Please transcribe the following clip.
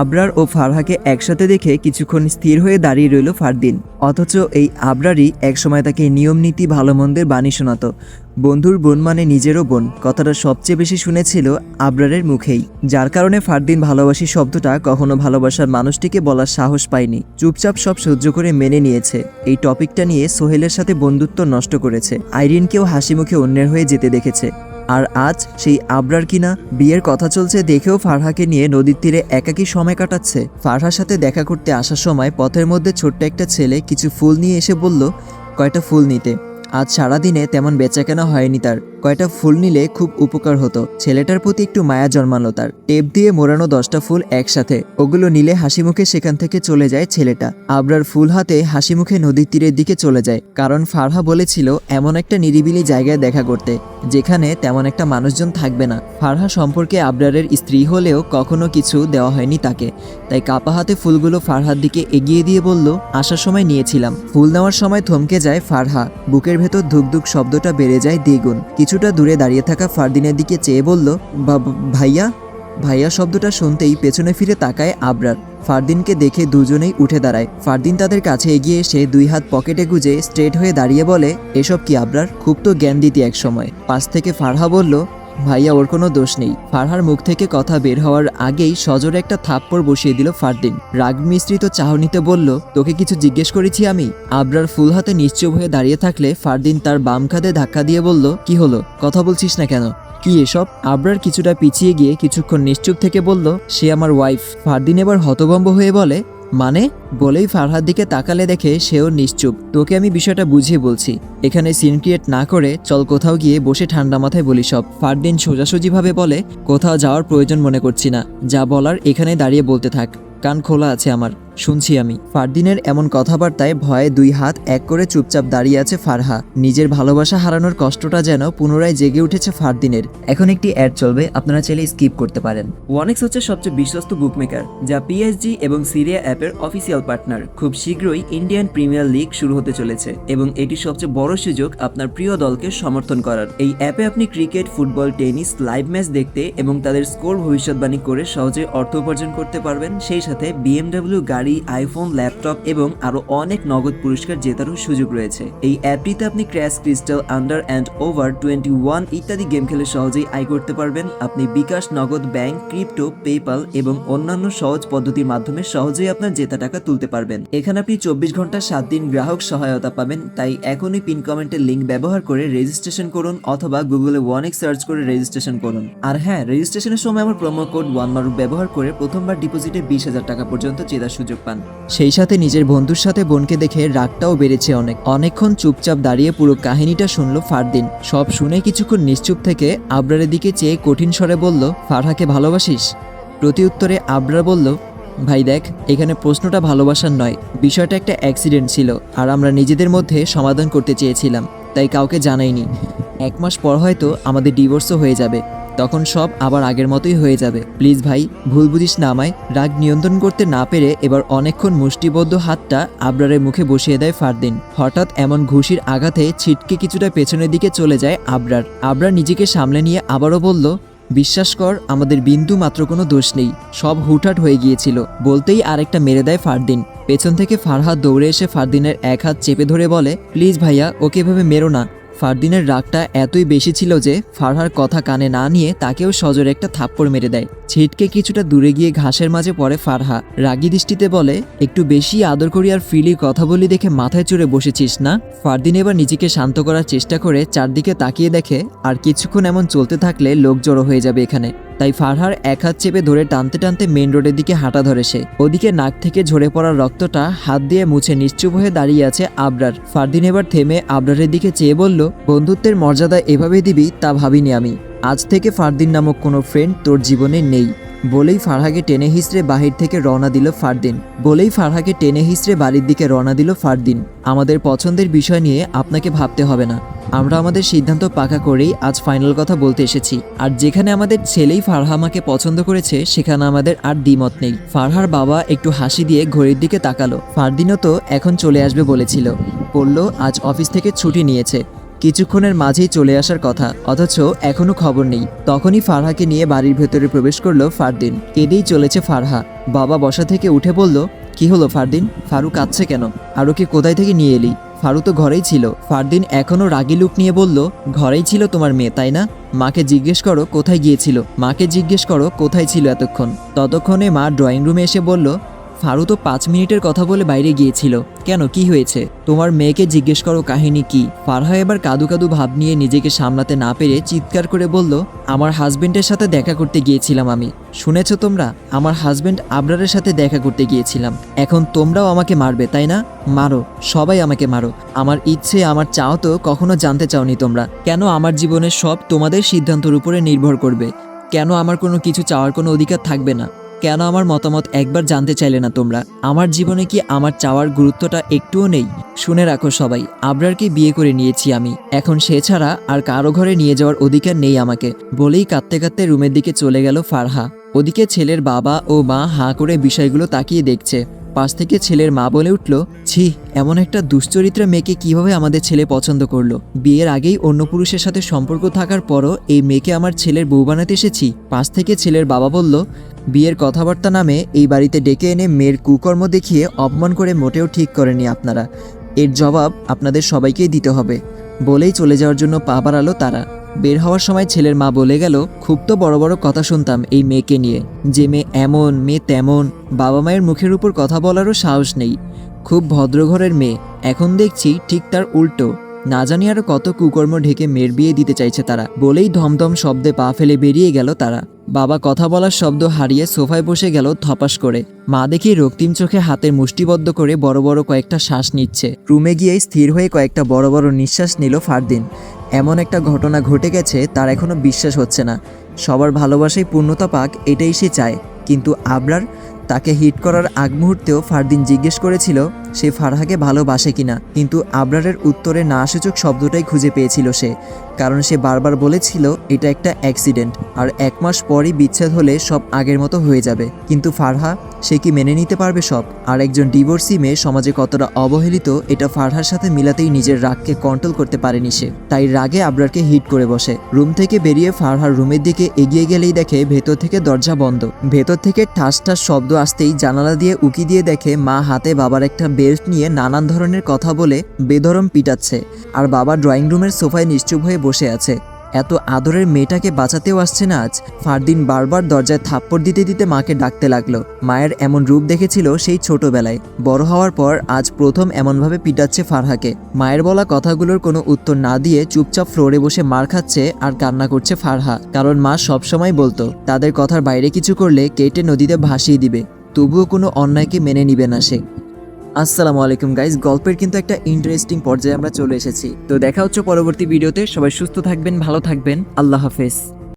আবরার ও ফারহাকে একসাথে দেখে কিছুক্ষণ স্থির হয়ে দাঁড়িয়ে রইল ফারদিন। অথচ এই আবরারই একসময় তাকে নিয়ম নীতি ভালো মন্দের বাণী শোনাতো। বন্ধুর বোন মানে নিজেরও বোন, কথাটা সবচেয়ে বেশি শুনেছিল আবরারের মুখেই। যার কারণে ফারদিন ভালোবাসি শব্দটা কখনো ভালোবাসার মানুষটিকে বলার সাহস পায়নি। চুপচাপ সব সহ্য করে মেনে নিয়েছে। এই টপিকটা নিয়ে সোহেলের সাথে বন্ধুত্ব নষ্ট করেছে। আইরিনকেও হাসি মুখে অন্যের হয়ে যেতে দেখেছে। আর আজ সেই আবরার কিনা বিয়ের কথা চলছে দেখেও ফারহাকে নিয়ে নদীর তীরে একাকি সময় কাটাচ্ছে। ফারহার সাথে দেখা করতে আসার সময় পথের মধ্যে ছোট্ট একটা ছেলে কিছু ফুল নিয়ে এসে বলল, কয়টা ফুল নিতে? আজ সারাদিনে তেমন বেচাকেনা হয়নি তার। কয়টা ফুল নিলে খুব উপকার হতো। ছেলেটার প্রতি একটু মায়া জন্মালো তার। টেপ দিয়ে মোড়ানো দশটা ফুল একসাথে। ওগুলো নিলে হাসি মুখে সেখান থেকে চলে যায় ছেলেটা। আবরার ফুল হাতে হাসি মুখে নদীর তীরের দিকে চলে যায়। কারণ ফারহা বলেছিল, এমন একটা নিরিবিলি জায়গায় দেখা করতে, যেখানে তেমন একটা মানুষজন থাকবে না। ফারহা সম্পর্কে আবরারের স্ত্রী হলেও কখনো কিছু দেওয়া হয়নি তাকে। তাই কাপা হাতে ফুলগুলো ফারহার দিকে এগিয়ে দিয়ে বলল, আসার সময় নিয়েছিলাম। ফুল নেওয়ার সময় থমকে যায় ফারহা। বুকের ভেতর ধুকধুক শব্দটা বেড়ে যায় দ্বিগুণ। কিছুটা দূরে দাঁড়িয়ে থাকা ফারদিনের দিকে চেয়ে বলল, "বা- ভাইয়া? ভাইয়া শব্দটা শুনতেই পেছনে ফিরে তাকায় আবরার। ফারদিনকে দেখে দুজনেই উঠে দাঁড়ায়। ফারদিন তাদের কাছে এগিয়ে এসে দুই হাত পকেটে গুজে স্ট্রেট হয়ে দাঁড়িয়ে বলে, এসব কি আবরার? খুব তো জ্ঞান দিতি এক সময় পাশ থেকে ফারহা বলল ভাইয়া ওর কোনো দোষ নেই। ফারহার মুখ থেকে কথা বের হওয়ার আগেই সজোরে একটা থাপ্পড় বসিয়ে দিল ফারদিন। রাগ মিশ্রিত চাহনিতে বলল, তোকে কিছু জিজ্ঞেস করেছি আমি? আবরার ফুল হাতে নিশ্চুপ হয়ে দাঁড়িয়ে থাকলে ফারদিন তার বাম খাদে ধাক্কা দিয়ে বলল, কি হলো? কথা বলছিস না কেন? কি এসব? আবরার কিছুটা পিছিয়ে গিয়ে কিছুক্ষণ নিশ্চুপ থেকে বলল, সে আমার ওয়াইফ ফারদিন এবার হতভম্ব হয়ে বলে মানে? বলেই ফারহার দিকে তাকালে দেখে সেও নিশ্চুপ। তোকে আমি বিষয়টা বুঝিয়ে বলছি। এখানে সিন ক্রিয়েট না করে চল কোথাও গিয়ে বসে ঠান্ডা মাথায় বলি সব। ফারদিন সোজাসুজিভাবে বলে, কোথাও যাওয়ার প্রয়োজন মনে করছি না। যা বলার এখানে দাঁড়িয়ে বলতে থাক। কান খোলা আছে আমার। শুনছি আমি। ফারদিনের এমন কথাবার্তায় ভয়ে দুই হাত এক করে চুপচাপ দাঁড়িয়ে আছে ফারহা। নিজের ভালোবাসা হারানোর কষ্টটা যেন পুনরায় জেগে উঠেছে ফারদিনের। এখন একটি অ্যাড চলবে, আপনারা চাইলে স্কিপ করতে পারেন। ওয়ানেক্স হচ্ছে সবচেয়ে বিশ্বস্ত বুকমেকার যা পিএসজি এবং সিরিয়া অ্যাপের অফিসিয়াল পার্টনার খুব শীঘ্রই ইন্ডিয়ান প্রিমিয়ার লিগ শুরু হতে চলেছে এবং এটি সবচেয়ে বড় সুযোগ আপনার প্রিয় দলকে সমর্থন করার। এই অ্যাপে আপনি cricket football tennis live match দেখতে এবং তাদের স্কোর ভবিষ্যৎবাণী করে সহজে অর্থ উপার্জন করতে পারবেন। সেই সাথে বিএমডব্লিউ গাড়ি আইফোন ল্যাপটপ এবং আরও অনেক নগদ পুরস্কার জেতারও সুযোগ রয়েছে। এই অ্যাপটিতে আপনি crash crystal under and over twenty one ইত্যাদি গেম খেলে সহজেই আয় করতে পারবেন। আপনি বিকাশ, নগদ ব্যাংক, ক্রিপ্টো পেপাল এবং অন্যান্য সহজ পদ্ধতির মাধ্যমে সহজেই আপনার জেতা টাকা তুলতে পারবেন। এখানে আপনি চব্বিশ ঘণ্টা সাত দিন গ্রাহক সহায়তা পাবেন, তাই এখনই পিন কমেন্টের লিঙ্ক ব্যবহার করে রেজিস্ট্রেশন করুন অথবা গুগলে ওয়ানেক সার্চ করে রেজিস্ট্রেশন করুন। আর হ্যাঁ রেজিস্ট্রেশনের সময় আমার প্রোমো কোড ওয়ান মারুক ব্যবহার করে প্রথমবার ডিপোজিটে বিশ হাজার টাকা পর্যন্ত জেতার সুযোগ পান। সেই সাথে নিজের বন্ধুর সাথে বোনকে দেখে রাগটাও বেড়েছে অনেক। অনেকক্ষণ চুপচাপ দাঁড়িয়ে পুরো কাহিনীটা শুনলো ফারদিন। সব শুনে কিছুক্ষণ নিশ্চুপ থেকে আবরারের দিকে চেয়ে কঠিন স্বরে বলল, ফারহাকে ভালোবাসিস? প্রতি উত্তরে আবরার বলল, ভাই দেখ, এখানে প্রশ্নটা ভালোবাসার নয়। বিষয়টা একটা অ্যাক্সিডেন্ট ছিল, আর আমরা নিজেদের মধ্যে সমাধান করতে চেয়েছিলাম, তাই কাউকে জানাইনি। এক মাস পর হয়তো আমাদের ডিভোর্সও হয়ে যাবে। তখন সব আবার আগের মতোই হয়ে যাবে। প্লিজ ভাই, ভুল বুঝিস না আমায়। রাগ নিয়ন্ত্রণ করতে না পেরে এবার অনেকক্ষণ মুষ্টিবদ্ধ হাতটা আবরারের মুখে বসিয়ে দেয় ফারদিন। হঠাৎ এমন ঘুষির আঘাতে ছিটকে কিছুটা পেছনের দিকে চলে যায় আবরার। আবরার নিজেকে সামলে নিয়ে আবারও বলল, বিশ্বাস কর, আমাদের বিন্দু মাত্র কোনো দোষ নেই। সব হুটহাট হয়ে গিয়েছিল। বলতেই আরেকটা মেরে দেয় ফারদিন। পেছন থেকে ফারহাদ দৌড়ে এসে ফারদিনের এক হাত চেপে ধরে বলে, প্লিজ ভাইয়া, ওকে এভাবে মেরো না। ফারদিনের রাগটা এতই বেশি ছিল যে ফারহার কথা কানে না নিয়ে তাকেও সজোরে একটা থাপ্পড় মেরে দেয়। ছিটকে কিছুটা দূরে গিয়ে ঘাসের মাঝে পড়ে ফারহা। রাগি দৃষ্টিতে বলে, একটু বেশি আদর করি আর ফ্রিলি কথা বলি দেখে মাথায় চড়ে বসেছিস না? ফারদিন এবার নিজেকে শান্ত করার চেষ্টা করে চারদিকে তাকিয়ে দেখে, আর কিছুক্ষণ এমন চলতে থাকলে লোক জড়ো হয়ে যাবে এখানে। তাই ফারহার এক হাত চেপে ধরে টানতে টানতে মেন রোডের দিকে হাঁটা ধরে সে। ওদিকে নাক থেকে ঝরে পড়া রক্তটা হাত দিয়ে মুছে নিশ্চুপ হয়ে দাঁড়িয়ে আছে আবরার। ফারদিন এবার থেমে আবরারের দিকে চেয়ে বলল, বন্ধুত্বের মর্যাদা এভাবে দিবি তা ভাবিনি আমি। আজ থেকে ফারদিন নামক কোনো ফ্রেন্ড তোর জীবনে নেই। বলেই ফারহাকে টেনে হিসড়ে বাহির থেকে রওনা দিল ফারদিন। বলেই ফারহাকে টেনে হিসড়ে বাড়ির দিকে রওনা দিল ফারদিন। আমাদের পছন্দের বিষয় নিয়ে আপনাকে ভাবতে হবে না। আমরা আমাদের সিদ্ধান্ত পাকা করেই আজ ফাইনাল কথা বলতে এসেছি। আর যেখানে আমাদের ছেলেই ফারহা আমাকে পছন্দ করেছে, সেখানে আমাদের আর দ্বিমত নেই। ফারহার বাবা একটু হাসি দিয়ে ঘড়ির দিকে তাকালো। ফারদিনও তো এখন চলে আসবে বলেছিল। বলল, আজ অফিস থেকে ছুটি নিয়েছে। কিছুক্ষণের মাঝেই চলে আসার কথা, অথচ এখনও খবর নেই। তখনই ফারহাকে নিয়ে বাড়ির ভেতরে প্রবেশ করল ফারদিন। কেঁদেই চলেছে ফারহা। বাবা বসা থেকে উঠে বলল, কি হলো ফারদিন? ফারুক কাঁদছে কেন? আরও কি কোথায় থেকে নিয়ে এলি? ফারু তো ঘরেই ছিল। ফারদিন এখনও রাগি লুক নিয়ে বলল, ঘরেই ছিল তোমার মেয়ে, তাই না? মাকে জিজ্ঞেস করো কোথায় গিয়েছিল। মাকে জিজ্ঞেস করো কোথায় ছিল এতক্ষণ? ততক্ষণে মা ড্রয়িং রুমে এসে বলল ফারু তো পাঁচ মিনিটের কথা বলে বাইরে গিয়েছিল। কেন? কি হয়েছে? তোমার মেয়েকে জিজ্ঞেস করো কাহিনী কি? ফারহা এবার কাদু কাদু ভাব নিয়ে নিজেকে সামলাতে না পেরে চিৎকার করে বলল, আমার হাজবেন্ডের সাথে দেখা করতে গিয়েছিলাম আমি। শুনেছো তোমরা? আমার হাজবেন্ড আবরারের সাথে দেখা করতে গিয়েছিলাম। এখন তোমরাও আমাকে মারবে, তাই না? মারো, সবাই আমাকে মারো। আমার ইচ্ছে, আমার চাও তো কখনো জানতে চাওনি তোমরা। কেন আমার জীবনের সব তোমাদের সিদ্ধান্তের উপরে নির্ভর করবে? কেন আমার কোনো কিছু চাওয়ার কোনো অধিকার থাকবে না? কেন আমার মতামত একবার জানতে চাইলে না তোমরা? আমার জীবনে কি আমার চাওয়ার গুরুত্বটা একটুও নেই? শুনে রাখো সবাই, আবরারকে বিয়ে করে নিয়েছি আমি। এখন সে ছাড়া আর কারও ঘরে নিয়ে যাওয়ার অধিকার নেই আমাকে। বলেই কাঁদতে কাঁদতে রুমের দিকে চলে গেল ফারহা। ওদিকে ছেলের বাবা ও মা হাঁ করে বিষয়গুলো তাকিয়ে দেখছে। পাশ থেকে ছেলের মা বলে উঠল, ছি, এমন একটা দুশ্চরিত্রা মেয়েকে কীভাবে আমাদের ছেলে পছন্দ করল? বিয়ের আগেই অন্য পুরুষের সাথে সম্পর্ক থাকার পরও এই মেয়েকে আমার ছেলের বউ বানাতে এসেছি? পাশ থেকে ছেলের বাবা বলল বিয়ের কথাবার্তা নামে এই বাড়িতে ডেকে এনে মেয়ের কুকর্ম দেখিয়ে অপমান করে মোটেও ঠিক করেনি আপনারা। এর জবাব আপনাদের সবাইকেই দিতে হবে, বলেই চলে যাওয়ার জন্য পা বাড়ালো তারা। বের হওয়ার সময় ছেলের মা বলে গেল, খুব তো বড় বড় কথা শুনতাম এই মেয়েকে নিয়ে। যে মেয়ে এমন, মেয়ে তেমন, বাবা মায়ের মুখের উপর কথা বলারও সাহস নেই। খুব ভদ্রঘরের মেয়ে, এখন দেখছি ঠিক তার উল্টো। না জানি আরও কত কুকর্ম ঢেকে মেয়ের বিয়ে দিতে চাইছে তারা, বলেই ধমধম শব্দে পা ফেলে বেরিয়ে গেল তারা। বাবা কথা বলার শব্দ হারিয়ে সোফায় বসে গেল ধপাস করে। মা দেখি রক্তিম চোখে হাতের মুষ্টিবদ্ধ করে বড় বড় কয়েকটা শ্বাস নিচ্ছে। রুমে গিয়ে স্থির হয়ে কয়েকটা বড় বড় নিঃশ্বাস নিল ফারদিন। এমন একটা ঘটনা ঘটে গেছে তার এখনও বিশ্বাস হচ্ছে না। সবার ভালোবাসায় পূর্ণতা পাক এটাই সে চায়। কিন্তু আবরার তাকে হিট করার আগ মুহূর্তেও ফারদিন জিজ্ঞেস করেছিল, সে ফারহাকে ভালোবাসে কিনা? কিন্তু আবরারের উত্তরে না শব্দটাই খুঁজে পেয়েছিল সে। কারণ সে বারবার বলেছিল, এটা একটা অ্যাক্সিডেন্ট। আর এক মাস পরই বিচ্ছেদ হলে সব আগের মতো হয়ে যাবে। কিন্তু ফারহা, সে কি মেনে নিতে পারবে সব? আর একজন ডিভোর্সি মেয়ে সমাজে কতটা অবহেলিত, এটা ফারহার সাথে মিলাতেই নিজের রাগকে কন্ট্রোল করতে পারেনি সে। তাই রাগে আবরারকে হিট করে বসে। রুম থেকে বেরিয়ে ফারহার রুমের দিকে এগিয়ে গেলেই দেখে ভেতর থেকে দরজা বন্ধ। ভেতর থেকে ঠাস ঠাস শব্দ আসতেই জানালা দিয়ে উকি দিয়ে দেখে মা হাতে বাবার একটা বেল্ট নিয়ে নানান ধরনের কথা বলে বেধরম পিটাচ্ছে। আর বাবা ড্রয়িং রুমের সোফায় নিশ্চুপ হয়ে বসে আছে। এত আদরের মেয়েটাকে বাঁচাতেও আসছে না আজ। ফারদিন বারবার দরজায় থাপ্পড় দিতে দিতে মাকে ডাকতে লাগল। মায়ের এমন রূপ দেখেছিল সেই ছোটবেলায়। বড় হওয়ার পর আজ প্রথম এমনভাবে পিটাচ্ছে ফারহাকে। মায়ের বলা কথাগুলোর কোনো উত্তর না দিয়ে চুপচাপ ফ্লোরে বসে মার খাচ্ছে আর কান্না করছে ফারহা। কারণ মা সবসময় বলতো, তাদের কথার বাইরে কিছু করলে কেটে নদীতে ভাসিয়ে দিবে। তবুও কোনো অন্যায়কে মেনে নিবে না সে। আসসালামু আলাইকুম গাইজ গল্পের কিন্তু একটা ইন্টারেস্টিং পর্যায়ে আমরা চলে এসেছি। তো দেখা হচ্ছে পরবর্তী ভিডিওতে। সবাই সুস্থ থাকবেন, ভালো থাকবেন। আল্লাহ হাফেজ।